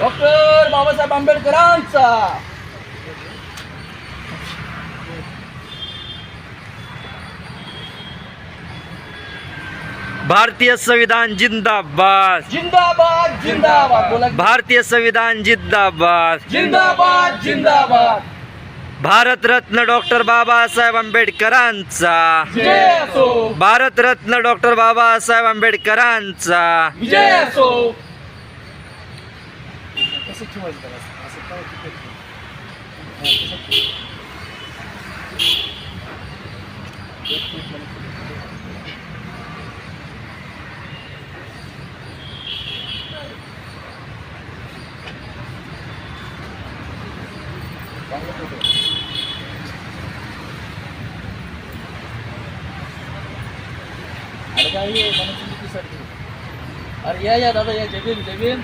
Doctor Babasaheb आंबेडकरांचा. भारतीय संविधान जिंदाबाद. जिंदाबाद जिंदाबाद. बोला. भारतीय संविधान जिंदाबाद. जिंदाबाद जिंदाबाद. भारतरत्न डॉक्टर बाबासाहेब आंबेडकरांचा. विजय असो. भारतरत्न डॉक्टर बाबासाहेब आंबेडकरांचा. विजय असो. अरे काय हे मनुस्मृतीसाठी? अरे या या दादा या जबीन जबीन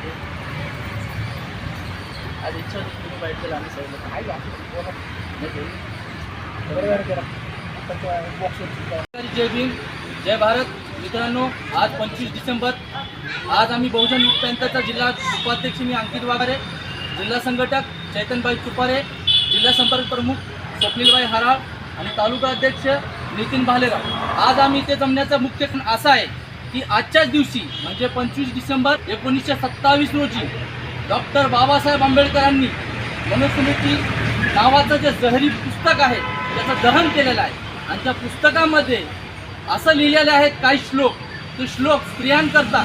आज इच्छा होती तुम्ही बाईट केला आम्ही सांगितलं काय बाकी बोला. नाही जबीन. बरोबर करा. आता त्या box वरती जय भीम जय भारत मित्रांनो आज पंचवीस डिसेंबर आज आम्ही बहुजन पॅन्थरचा जिल्हा उपाध्यक्ष मी अंकित वाघारे जिल्हा संघटक चैतनबाई तुपारे जिल्हा संपर्क प्रमुख स्वप्नीलबाई हराळ आणि तालुका अध्यक्ष नितीन भालेराव आज आम्ही इथे जमण्याचा मुख्य कारण असा आहे की आजच्याच दिवशी म्हणजे पंचवीस डिसेंबर एकोणीसशे सत्तावीस रोजी डॉक्टर बाबासाहेब आंबेडकरांनी मनुस्मृती नावाचं जे जहरी पुस्तक आहे त्याचं दहन केलेलं आहे. आणि त्या पुस्तकामध्ये असं लिहिलेले आहेत काही श्लोक ते श्लोक स्त्रियांकरता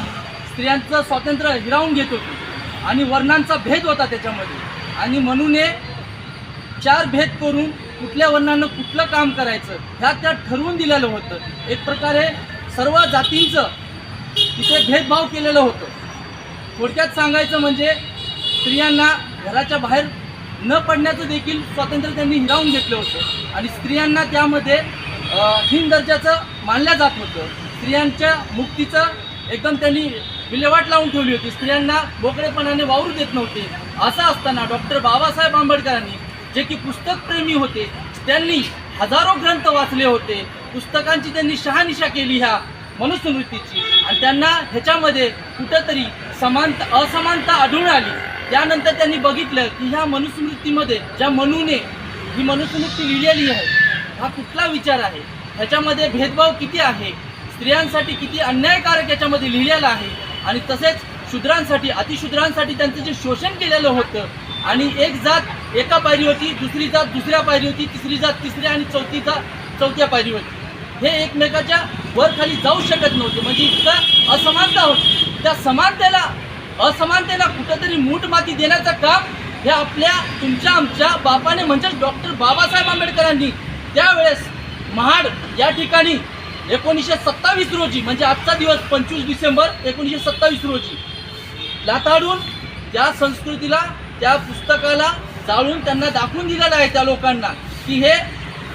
स्त्रियांचं स्वातंत्र्य हिरावून घेत होते. आणि वर्णांचा भेद होता त्याच्यामध्ये. आणि म्हणून हे चार भेद करून कुठल्या वर्णानं कुठलं काम करायचं ह्या त्या ठरवून दिलेलं होतं. एक प्रकारे सर्व जातींचं तिथे भेदभाव केलेलं होतं. थोडक्यात सांगायचं म्हणजे स्त्रियांना घराच्या बाहेर न पडण्याचं देखील स्वातंत्र्य त्यांनी हिरावून घेतलं होतं. आणि स्त्रियांना त्यामध्ये हीन दर्जाचं मानलं जात होतं. स्त्रियांच्या मुक्तीचं एकदम त्यांनी विल्हेवाट लावून ठेवली होती. स्त्रियांना मोकळेपणाने वावरू देत नव्हते. असं असताना डॉक्टर बाबासाहेब आंबेडकरांनी जे की पुस्तकप्रेमी होते त्यांनी हजारो ग्रंथ वाचले होते. पुस्तकांची त्यांनी शहानिशा केली ह्या मनुस्मृतीची. आणि त्यांना ह्याच्यामध्ये कुठंतरी समानता असमानता आढळून आली. त्यानंतर त्यांनी बघितलं की ह्या मनुस्मृतीमध्ये ज्या मनूने ही मनुस्मृती लिहिलेली आहे हा कुठला विचार आहे? ह्याच्यामध्ये भेदभाव किती आहे? स्त्रियांसाठी किती अन्यायकारक याच्यामध्ये लिहिलेलं आहे? आणि तसेच शूद्रांसाठी अतिशूद्रांसाठी त्यांचं जे शोषण केलेलं होतं आणि एक जात एका पायरी होती दुसरी जात दुसऱ्या पायरी होती तिसरी जात तिसऱ्या आणि चौथी जात चौथ्या पायरी होती. हे एकमेकाच्या वर खाली जाऊ शकत नव्हते. म्हणजे इतकं असमानता होती. त्या समानतेला असमानतेला कुठंतरी मूठ माती देण्याचं काम हे आपल्या तुमच्या आमच्या बापाने म्हणजेच डॉक्टर बाबासाहेब आंबेडकरांनी त्यावेळेस महाड या ठिकाणी एकोणीसशे सत्तावीस रोजी म्हणजे आजचा दिवस पंचवीस डिसेंबर एकोणीसशे सत्तावीस रोजी लाताडून त्या संस्कृतीला त्या पुस्तकाला जाळून त्यांना दाखवून दिलेलं आहे त्या लोकांना की हे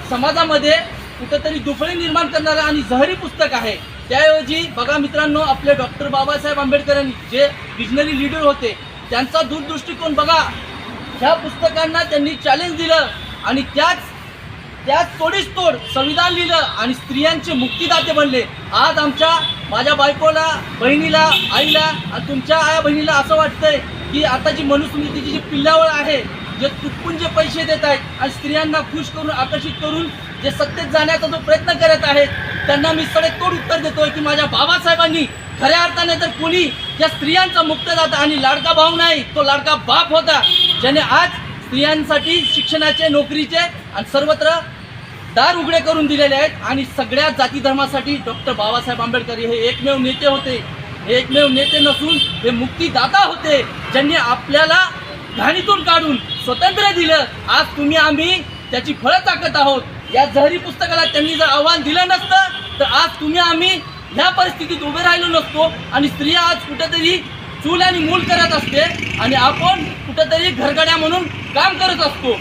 समाजामध्ये कुठंतरी दुफळी निर्माण करणारं आणि जहरी पुस्तक आहे. त्याऐवजी बघा मित्रांनो आपले डॉक्टर बाबासाहेब आंबेडकरांनी जे विजनरी लीडर होते त्यांचा दूरदृष्टिकोन बघा. ह्या पुस्तकांना त्यांनी चॅलेंज दिलं आणि त्याच त्याच तोडीस तोड संविधान लिहिलं आणि स्त्रियांचे मुक्तीदाते बनले. आज आमच्या माझ्या बायकोला बहिणीला आईला आणि तुमच्या आया बहिणीला असं वाटतंय की आता जी मनुस्मृतीची जी पिल्लावळ आहे जे तुटपून जे पैसे देत आहेत आणि स्त्रियांना खुश करून आकर्षित करून जे सत्तेत जाण्याचा जो प्रयत्न करत आहेत त्यांना मी सडेतोड उत्तर देतोय की माझ्या बाबासाहेबांनी खऱ्या अर्थाने तर कोणी त्या स्त्रियांचा मुक्त जाता आणि लाडका भाऊ नाही तो लाडका बाप होता ज्याने आज स्त्रियांसाठी शिक्षणाचे नोकरीचे आणि सर्वत्र दार उघडे करून दिलेले आहेत आणि सगळ्या जाती धर्मासाठी डॉक्टर बाबासाहेब आंबेडकर हे एकमेव नेते होते. हे एकमेव नेते नसून हे मुक्तीदाता होते ज्यांनी आपल्याला घाणीतून काढून स्वतंत्र दिलं. आज तुम्ही आम्ही त्याची फळं टाकत आहोत. या जहरी पुस्तकाला त्यांनी जर आव्हान दिलं नसतं तर आज तुम्ही आम्ही ह्या परिस्थितीत उभे राहिलो नसतो आणि स्त्रिया आज कुठेतरी चूल आणि मूल करत असते आणि आपण कुठेतरी घरगड्या म्हणून काम करत असतो.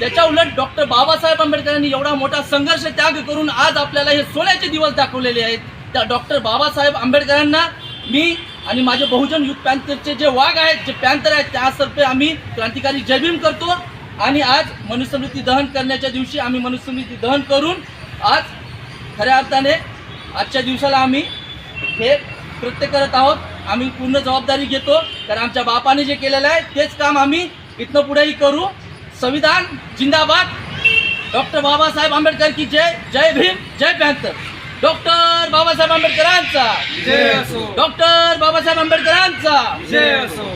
त्याच्या उलट डॉक्टर बाबासाहेब आंबेडकरांनी एवढा मोठा संघर्ष त्याग करून आज आपल्याला हे सोन्याचे दिवस दाखवलेले आहेत. त्या डॉक्टर बाबासाहेब आंबेडकरांना मी आणि माझे बहुजन युथ पॅन्थरचे जे वाघ आहेत जे पॅन्थर आहेत त्यातर्फे आम्ही क्रांतिकारी जयभीम करतो. आणि आज मनुस्मृती दहन करण्याच्या दिवशी आम्ही मनुस्मृती दहन करून आज खऱ्या अर्थाने आजच्या दिवसाला आम्ही हे कृत्य करत आहोत. आम्ही पूर्ण जबाबदारी घेतो. कारण आमच्या बापाने जे केलेलं आहे तेच काम आम्ही इथनं पुढेही करू. संविधान जिंदाबाद. डॉक्टर बाबासाहेब आंबेडकर की जय. जय भीम. जय पॅन्थर डॉक्टर बाबासाहेब आंबेडकरांचा. जय असो. डॉक्टर बाबासाहेब आंबेडकरांचा. जय असो.